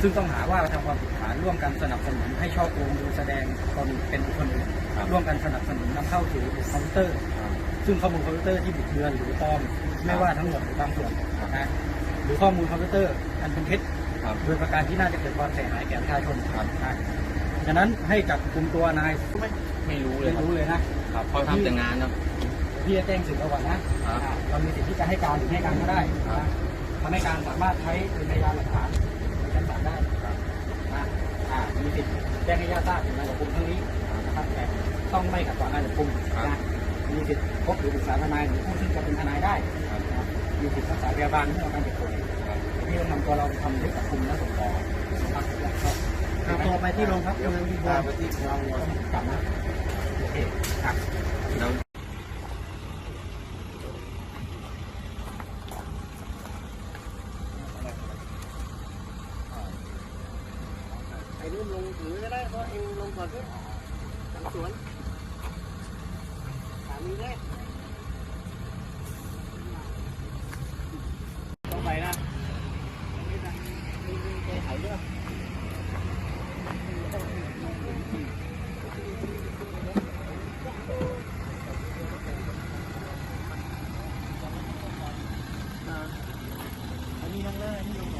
ซึ่งต้องหาว่าทำความผิดฐานร่วมกันสนับสนุนให้ช่อโกงโดยแสดงตนเป็นบุคคลอื่นครับ ร่วมกันสนับสนุนนำเข้าสู่ระบบคอมพิวเตอร์ ซึ่งข้อมูลคอมพิวเตอร์ที่บิดเบือนหรือปลอมไม่ว่าทั้งหมดหรือบางส่วนนะหรือข้อมูลคอมพิวเตอร์อันเป็นเท็จ ครับ โดยประการที่น่าจะเกิดความเสียหายแก่ประชาชนครับ นะฉะนั้นให้จับกลุ่มตัวนายไม่รู้เลยไม่ครับรู้เลยนะ ครับเขาทำแต่งานครับ พี่จะแจ้งสื่อเราก่อนนะครับอ่าเรามีสิทธิ์ที่จะให้การหรือไม่ให้การก็ได้ครับนะทำให้การสามารถใช้เป็นพยานหลักฐานในชั้นศาลได้ ครับ นะอ่ามีสิทธิ์แจ้งให้ญาติทราบถึงการจับกุมครั้งนี้นะครับแต่ต้องไม่ขัดขวางการจับกุมนะมีสิทธิ์พบหรือปรึกษาทนายหรือผู้ซึ่งจะเป็นทนายได้ครับมีสิทธิ์รักษาพยาบาลเมื่อการจับป่วยครับที่ต้องนำตัวเราไปทำเรื่องจับกุมและส่งต่อนะครับแล้วก็ตัวไปที่โรงพักเมืองดีกว่าไปที่เรากลับมาโอเคครับ แล้ว ไอ้รุ่นลงถือก็ได้เพราะเองลงก่อนด้วยทำสวนสามีแรกต้องไปนะไม่ได้ไม่ได้ใจหายเยอะอันนี้นั่งเลยอันนี้ลง